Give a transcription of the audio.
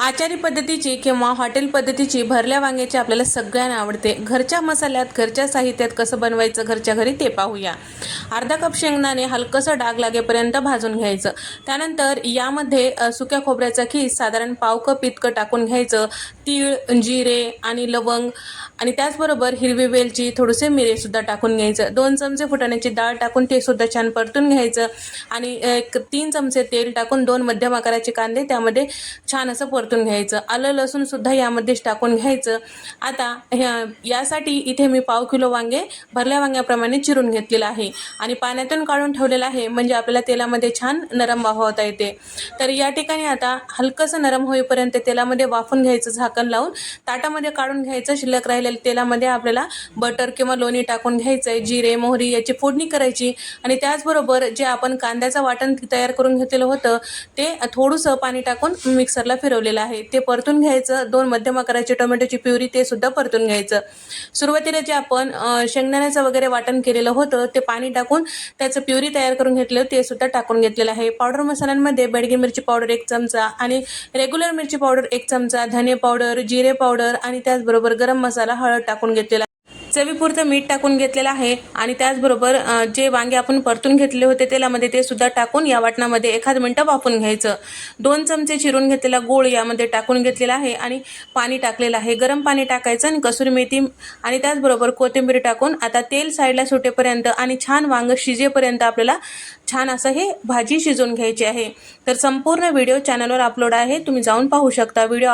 आचारी पद्धतीची किंवा हॉटेल पद्धतीची भरल्या वांग्याची आपल्याला सगळ्यांना आवडते. घरच्या मसाल्यात घरच्या साहित्यात कसं बनवायचं घरच्या घरी ते पाहूया. अर्धा कप शेंगदाणे हलकंसं डाग लागेपर्यंत भाजून घ्यायचं. त्यानंतर यामध्ये सुक्या खोबऱ्याचा खीस साधारण पाव कप इतकं टाकून घ्यायचं. तीळ जिरे आणि लवंग आणि त्याचबरोबर हिरवी वेलची थोडेसे मिरेसुद्धा टाकून घ्यायचं. दोन चमचे फुटाण्याची डाळ टाकून ते सुद्धा छान परतून घ्यायचं आणि एक तीन चमचे तेल टाकून दोन मध्यम आकाराचे कांदे त्यामध्ये छान असं परतून घ्यायचं. आलं लसूण सुद्धा यामध्येच टाकून घ्यायचं. आता ह्या यासाठी इथे मी पाव किलो वांगे भरल्या वांग्याप्रमाणे चिरून घेतलेलं आहे. आणि पाण्यातून काढून ठेवलेलं आहे म्हणजे आपल्याला तेलामध्ये छान नरम वाहवता येते. तर या ठिकाणी आता हलकंसं नरम होईपर्यंत तेलामध्ये वाफून घ्यायचं झाकण लावून ताटामध्ये काढून घ्यायचं. शिल्लक राहिलेल्या तेलामध्ये आपल्याला बटर किंवा लोणी टाकून घ्यायचं आहे जिरे मोहरी याची फोडणी करायची. आणि त्याचबरोबर जे आपण कांद्याचं वाटण तयार करून घेतलेलं होतं ते थोडंसं पाणी टाकून मिक्सरला फिरवलेलं आहे ते परतून घ्यायचं. दोन मध्यम आकाराची टोमॅटोची प्युरी ते सुद्धा परतून घ्यायचं. सुरुवातीला जे आपण शेंगदाण्याचं वगैरे वाटण केलेलं होतं ते पाणी टाकून त्याचं प्युरी तयार करून घेतलं ते सुद्धा टाकून घेतलेलं आहे. पावडर मसाल्यांमध्ये बेडगी मिरची पावडर एक चमचा आणि रेग्युलर मिरची पावडर एक चमचा धने पावडर जिरे पावडर आणि त्याचबरोबर गरम मसाला हळद टाकून घेतलेला चवीपुरतं मीठ टाकून घेतलेलं आहे आणि त्याचबरोबर जे वांगे आपण परतून घेतले होते तेलामध्ये ते सुद्धा टाकून या वाटणामध्ये एखाद मिनटं वाफून घ्यायचं. दोन चमचे चिरून घेतलेला गूळ यामध्ये टाकून घेतलेला आहे आणि पाणी टाकलेलं आहे. गरम पाणी टाकायचं आणि कसुरी मेथी आणि त्याचबरोबर कोथिंबीर टाकून आता तेल साईडला सुटेपर्यंत आणि छान वांग शिजेपर्यंत आपल्याला छान असं हे भाजी शिजवून घ्यायची आहे. तर संपूर्ण व्हिडिओ चॅनलवर अपलोड आहे. तुम्ही जाऊन पाहू शकता. व्हिडिओ